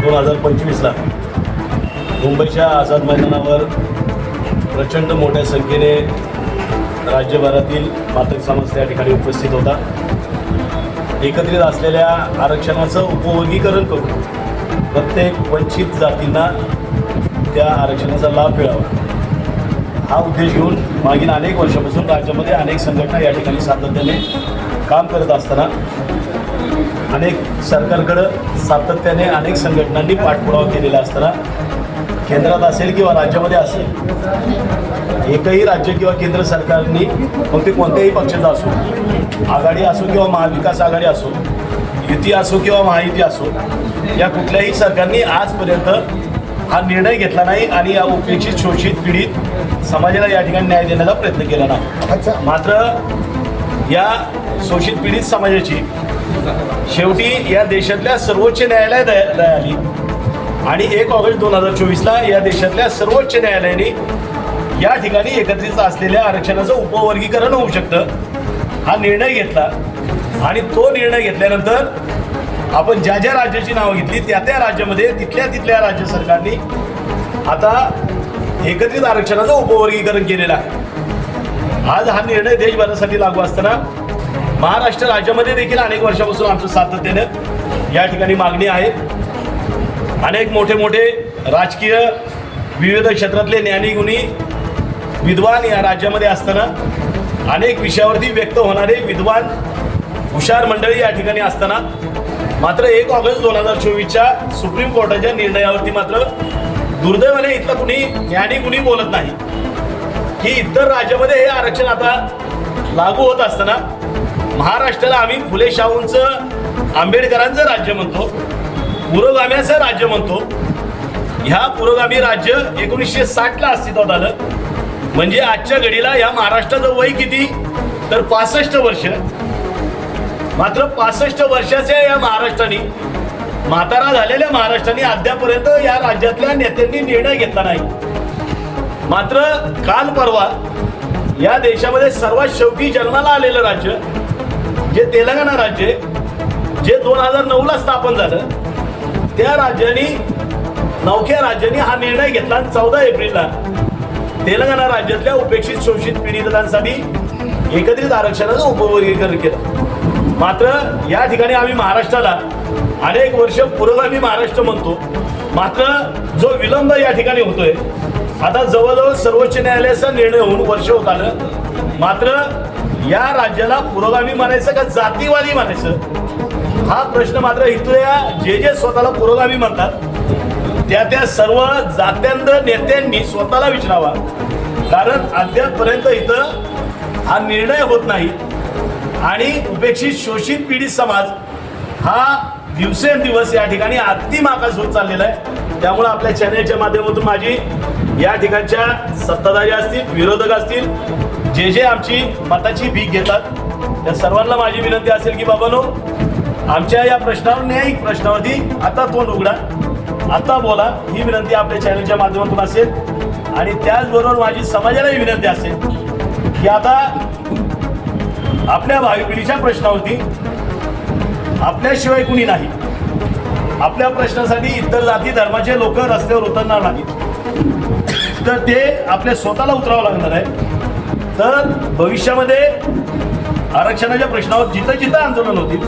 दोन हजार पंचवीसला मुंबईच्या आझाद मैदानावर प्रचंड मोठ्या संख्येने राज्यभरातील मातक समाज त्या ठिकाणी उपस्थित होता. एकत्रित असलेल्या आरक्षणाचं उपवर्गीकरण करून प्रत्येक वंचित जातींना त्या आरक्षणाचा लाभ मिळावा. हा उद्देश घेऊन मागील अनेक वर्षापासून राज्यामध्ये अनेक संघटना या ठिकाणी सातत्याने काम करत असताना अनेक सरकारकडं सातत्याने अनेक संघटनांनी पाठपुरावा केलेला असताना केंद्रात असेल किंवा राज्यामध्ये असेल एकही राज्य किंवा केंद्र सरकारनी मग ते कोणत्याही पक्षाचं असो आघाडी असो किंवा महाविकास आघाडी असो युती असो किंवा महायुती असो या कुठल्याही सरकारने आजपर्यंत हा निर्णय घेतला नाही आणि या उपेक्षित शोषित पीडित समाजाला या ठिकाणी न्याय देण्याचा प्रयत्न केला नाही. मात्र या शोषित पीडित समाजाची शेवटी या देशातल्या सर्वोच्च न्यायालय दया दया आली आणि एक ऑगस्ट दोन हजार चोवीसला या देशातल्या सर्वोच्च न्यायालयाने या ठिकाणी एकत्रित असलेल्या आरक्षणाचं उपवर्गीकरण होऊ शकतं. हा निर्णय घेतला. आणि तो निर्णय घेतल्यानंतर आपण ज्या ज्या राज्याची नावं घेतली त्या त्या राज्यामध्ये तिथल्या तिथल्या राज्य सरकारने आता एकत्रित आरक्षणाचं उपवर्गीकरण केलेलं आहे. आज हा निर्णय देशभरासाठी लागू असताना महाराष्ट्र राज्यामध्ये देखील अनेक वर्षापासून आमचं सातत्यानं या ठिकाणी मागणी आहे. अनेक मोठे मोठे राजकीय विविध क्षेत्रातले ज्ञानी गुणी विद्वान या राज्यामध्ये असताना अनेक विषयावरती व्यक्त होणारे विद्वान हुशार मंडळी या ठिकाणी असताना मात्र एक ऑगस्ट दोन हजार चोवीसच्या सुप्रीम कोर्टाच्या निर्णयावरती मात्र दुर्दैवाने इथलं कुणी ज्ञानी कुणी बोलत नाही. की इतर राज्यामध्ये हे आरक्षण आता लागू होत असताना महाराष्ट्राला आम्ही फुले शाहूंचं आंबेडकरांचं राज्य म्हणतो पुरोगाम्याचं राज्य म्हणतो. ह्या पुरोगामी राज्य एकोणीसशे साठला अस्तित्वात आलं. म्हणजे आजच्या घडीला या महाराष्ट्राचं वय किती? तर पासष्ट वर्ष. मात्र पासष्ट वर्षाच्या या महाराष्ट्राने म्हातारा झालेल्या महाराष्ट्राने अद्यापर्यंत या राज्यातल्या नेत्यांनी निर्णय घेतला नाही. मात्र काल परवा या देशामध्ये सर्वात शेवटी जन्माला आलेलं राज्य जे तेलंगणा राज्य आहे, जे दोन हजार नऊला स्थापन झालं त्या राज्याने नवख्या राज्याने हा निर्णय घेतला. चौदा एप्रिलला तेलंगणा राज्यातल्या उपेक्षित शोषित पीडितांसाठी एकत्रित आरक्षणाचं उपवर्गीकरण केलं. मात्र या ठिकाणी आम्ही महाराष्ट्राला अनेक वर्ष पुरोगामी महाराष्ट्र म्हणतो. मात्र जो विलंब या ठिकाणी होतोय आता जवळजवळ सर्वोच्च न्यायालयाचा निर्णय होऊन वर्ष होत आलं. मात्र या राज्याला पुरोगामी म्हणायचं का जातीवादी म्हणायचं हा प्रश्न मात्र इथल्या जे जे स्वतःला पुरोगामी म्हणतात त्या त्या सर्व जात्यांत नेत्यांनी स्वतःला विचारावा. कारण अद्यापपर्यंत इथं हा निर्णय होत नाही. आणि उपेक्षित शोषित पीडित समाज हा दिवसेंदिवस या ठिकाणी अति मागास होत चाललेला आहे. त्यामुळं आपल्या चॅनलच्या माध्यमातून माझी या ठिकाणच्या सत्ताधारी असतील विरोधक असतील जे जे आमची मताची भीक घेतात त्या सर्वांना माझी विनंती असेल की बाबानो आमच्या या प्रश्नावर न्यायिक प्रश्नावरती आता तोंड उघडा. आता बोला ही विनंती आपल्या चॅनलच्या माध्यमातून असेल. आणि त्याचबरोबर माझी समाजालाही विनंती असेल की आता आपल्या भावी पिढीच्या प्रश्नावरती आपल्याशिवाय कुणी नाही. आपल्या प्रश्नासाठी इतर जाती धर्माचे लोक रस्त्यावर उतरणार नाहीत. तर ते आपल्या स्वतःला उतरावं लागणार आहे. तर भविष्यामध्ये आरक्षणाच्या प्रश्नावर जिथं जिथं आंदोलन होतील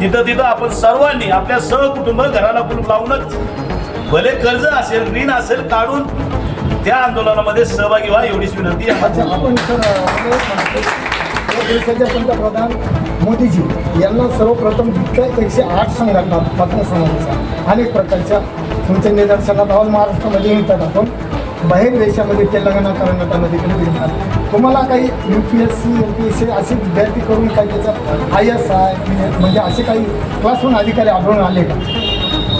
तिथं तिथं आपण सर्वांनी आपल्या सहकुटुंब घराला कुलूप लावूनच भले कर्ज असेल ऋण असेल काढून त्या आंदोलनामध्ये सहभागी व्हा एवढीच विनंती आपण देशाचे पंतप्रधान मोदीजी यांना सर्वप्रथम जितक्या एकशे आठ संघटना पत्र अनेक प्रकारच्या तुमच्या निदर्शनात ऑल महाराष्ट्रामध्ये येतात आपण. बाहेर देशामध्ये तेलंगणा कर्नाटकामध्ये पण फिरतात तुम्हाला काही U P S C M P S C असे विद्यार्थी करून काही त्याच्यात आय एस आय म्हणजे असे काही क्लासरूम अधिकारी आढळून आले का?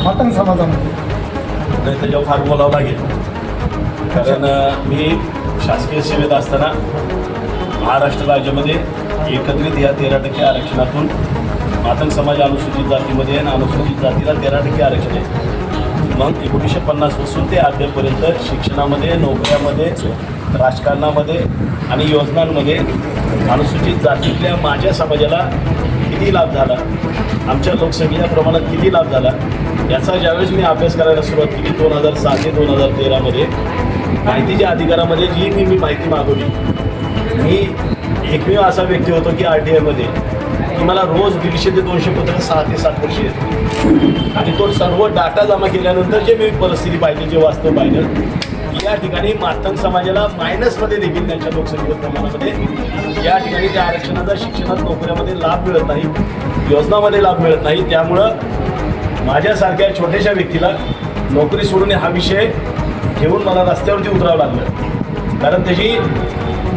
मतंग समाजामध्ये. त्याच्यावर फार बोलावं लागेल. कारण मी शासकीय सेवेत असताना महाराष्ट्र राज्यामध्ये एकत्रित या तेरा टक्के आरक्षणातून मातंग समाज अनुसूचित जातीमध्ये आणि अनुसूचित जातीला तेरा टक्के आरक्षण आहे. मग एकोणीसशे पन्नासपासून ते अद्यापर्यंत शिक्षणामध्ये नोकऱ्यामध्ये राजकारणामध्ये आणि योजनांमध्ये अनुसूचित जातीतल्या माझ्या समाजाला किती लाभ झाला? आमच्या लोकसंख्येच्या प्रमाणात किती लाभ झाला? याचा ज्यावेळेस मी अभ्यास करायला सुरुवात केली दोन हजार सहा ते दोन हजार तेरामध्ये माहितीच्या अधिकारामध्ये जी मी मी माहिती मागवली मी एकमेव असा व्यक्ती होतो की आर टी आयमध्ये की मला रोज दीडशे ते दोनशे पत्र सहा ते सात वर्ष येते आणि तो सर्व डाटा जमा केल्यानंतर जे मी परिस्थिती पाहिजे जे वास्तव पाहिलं या ठिकाणी मातंग समाजाला मायनसमध्ये देखील त्यांच्या लोकसंख्ये प्रमाणामध्ये या ठिकाणी त्या आरक्षणाचा शिक्षणात नोकऱ्यामध्ये लाभ मिळत नाही योजनामध्ये लाभ मिळत नाही. त्यामुळं माझ्यासारख्या छोट्याशा व्यक्तीला नोकरी सोडून हा विषय घेऊन मला रस्त्यावरती उतरावं लागलं. कारण त्याची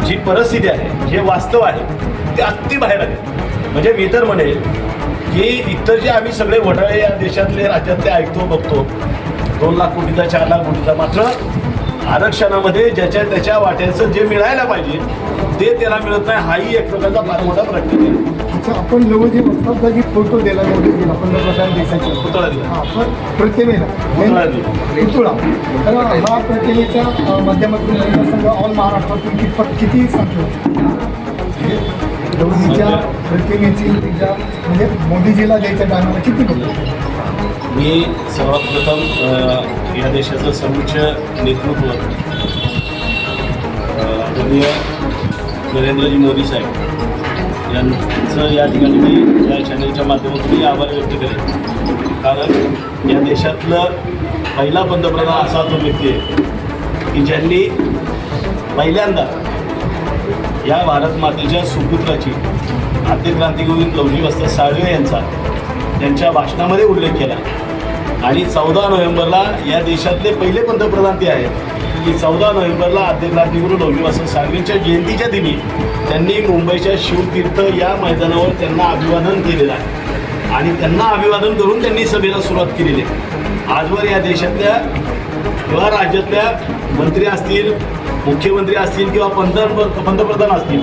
जी परिस्थिती आहे जे वास्तव आहे ते अगदी बाहेर आहे म्हणजे मी तर म्हणेल की इतर जे आम्ही सगळे घोटाळे या देशातले राज्यातले ऐकतो बघतो दोन लाख कोटीचा चार लाख कोटीचा मात्र आरक्षणामध्ये ज्याच्या त्याच्या वाट्याचं जे मिळायला पाहिजे ते त्याला मिळत नाही हाही एक प्रकारचा फार मोठा प्रश्न आहे. अच्छा आपण वक्ताचा जी फोटो दिला पंतप्रधान देशाचे. पुतळा दिला. प्रतिमेला. पुतळा तर हा प्रतिमेच्या माध्यमातून ऑल महाराष्ट्रातून कितपत किती संख्या? लवजीच्या प्रतिमेची तिच्या म्हणजे मोदीजीला द्यायच्या टायमाला किती होतं मी सर्वात प्रथम या देशाचं सर्वोच्च नेतृत्व आदरणीय नरेंद्रजी मोदी साहेब यांचं या ठिकाणी मी या चॅनलच्या माध्यमातून आभार व्यक्त करेन. कारण या देशातलं पहिला पंतप्रधान असा तो व्यक्ती आहे की ज्यांनी पहिल्यांदा या भारत मातेच्या सुपुत्राची आद्य क्रांतिगोविंद लवजी वस्त्र साळवे यांचा त्यांच्या भाषणामध्ये उल्लेख केला. आणि चौदा नोव्हेंबरला या देशातले पहिले पंतप्रधान ते आहेत. की चौदा नोव्हेंबरला आद्य क्रांतिगुरू लवजी वस्त्र साळवेंच्या जयंतीच्या दिनी त्यांनी मुंबईच्या शिवतीर्थ या मैदानावर त्यांना अभिवादन केलेलं आहे. आणि त्यांना अभिवादन करून त्यांनी सभेला सुरुवात केलेली आहे. आजवर या देशातल्या किंवा राज्यातल्या मंत्री असतील मुख्यमंत्री असतील किंवा पंत पंतप्रधान असतील